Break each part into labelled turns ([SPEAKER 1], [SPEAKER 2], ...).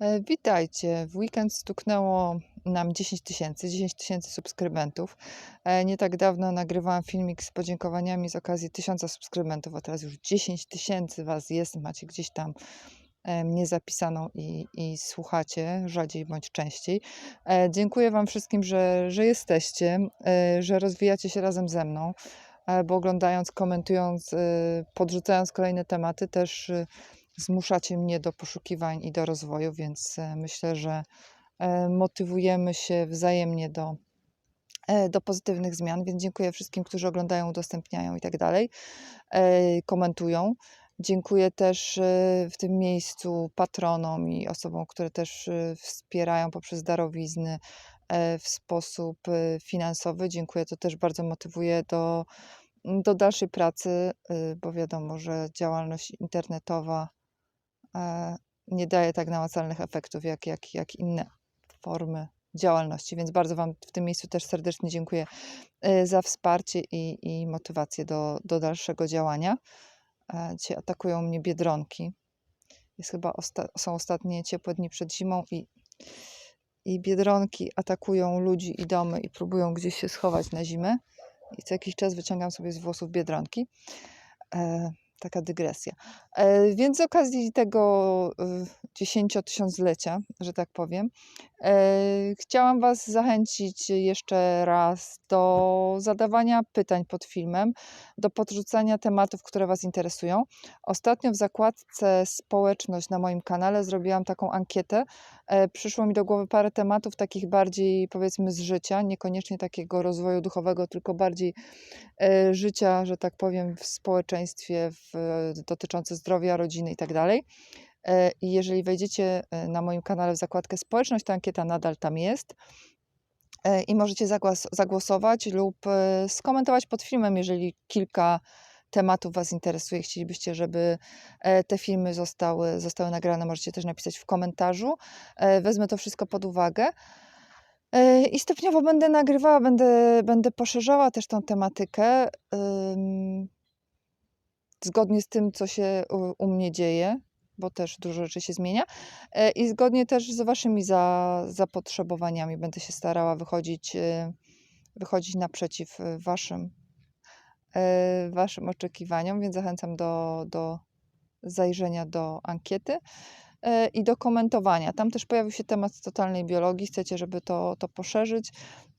[SPEAKER 1] E, Witajcie. W weekend stuknęło nam 10 tysięcy, 10 tysięcy subskrybentów. E, Nie tak dawno nagrywałam filmik z podziękowaniami z okazji 1000 subskrybentów, a teraz już 10 tysięcy Was jest. Macie gdzieś tam e, mnie zapisaną i, i słuchacie rzadziej bądź częściej. Dziękuję Wam wszystkim, że, że jesteście, że rozwijacie się razem ze mną, bo oglądając, komentując, podrzucając kolejne tematy, też zmuszacie mnie do poszukiwań i do rozwoju, więc e, myślę, że e, motywujemy się wzajemnie do, e, do pozytywnych zmian. Więc dziękuję wszystkim, którzy oglądają, udostępniają i tak dalej, komentują. Dziękuję też w tym miejscu patronom i osobom, które też wspierają poprzez darowizny w sposób finansowy. Dziękuję, to też bardzo motywuje do, do dalszej pracy, bo wiadomo, że działalność internetowa nie daje tak namacalnych efektów jak, jak, jak inne formy działalności. Więc bardzo Wam w tym miejscu też serdecznie dziękuję e, za wsparcie i, i motywację do, do dalszego działania. E, Dzisiaj atakują mnie biedronki. Jest chyba osta- są ostatnie ciepłe dni przed zimą i, i biedronki atakują ludzi i domy i próbują gdzieś się schować na zimę. I co jakiś czas wyciągam sobie z włosów biedronki. E, taka dygresja. E, więc z okazji tego dziesięciotysiąclecia, że tak powiem, e, chciałam Was zachęcić jeszcze raz do zadawania pytań pod filmem, do podrzucania tematów, które Was interesują. Ostatnio w zakładce społeczność na moim kanale zrobiłam taką ankietę. E, Przyszło mi do głowy parę tematów takich bardziej powiedzmy z życia, niekoniecznie takiego rozwoju duchowego, tylko bardziej e, życia, że tak powiem, w społeczeństwie, w, dotyczące zdrowia, rodziny i tak. E, I jeżeli wejdziecie na moim kanale w zakładkę społeczność, to ankieta nadal tam jest. I możecie zagłos- zagłosować lub skomentować pod filmem, jeżeli kilka tematów Was interesuje, chcielibyście, żeby e, te filmy zostały, zostały nagrane, możecie też napisać w komentarzu. E, Wezmę to wszystko pod uwagę. E, I stopniowo będę nagrywała, będę, będę poszerzała też tą tematykę. Zgodnie z tym, co się u, mnie dzieje, bo też dużo rzeczy się zmienia. I zgodnie też z Waszymi za, zapotrzebowaniami będę się starała wychodzić, wychodzić naprzeciw Waszym, waszym oczekiwaniom, więc zachęcam do, do zajrzenia do ankiety e, i do komentowania. Tam też pojawił się temat totalnej biologii. Chcecie, żeby to, to poszerzyć.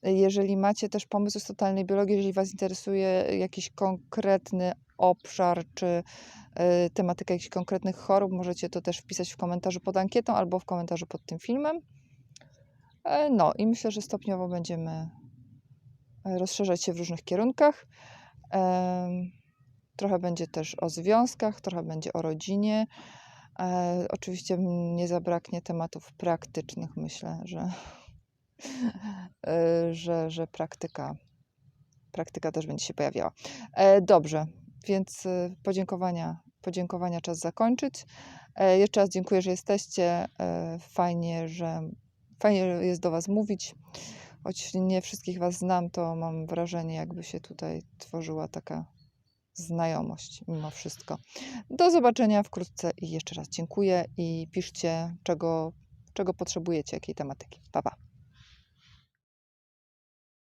[SPEAKER 1] E, Jeżeli macie też pomysł z totalnej biologii, jeżeli Was interesuje jakiś konkretny obszar czy e, tematyka jakichś konkretnych chorób, możecie to też wpisać w komentarzu pod ankietą albo w komentarzu pod tym filmem. E, No i myślę, że stopniowo będziemy e, rozszerzać się w różnych kierunkach. Trochę będzie też o związkach, trochę będzie o rodzinie. E, oczywiście nie zabraknie tematów praktycznych, myślę, że, e, że, że praktyka, praktyka też będzie się pojawiała. E, dobrze, więc podziękowania, podziękowania czas zakończyć. Jeszcze raz dziękuję, że jesteście. Fajnie, że fajnie jest do Was mówić. Choć nie wszystkich Was znam, to mam wrażenie, jakby się tutaj tworzyła taka znajomość mimo wszystko. Do zobaczenia wkrótce i jeszcze raz dziękuję i piszcie, czego, czego potrzebujecie, jakiej tematyki. Pa, pa.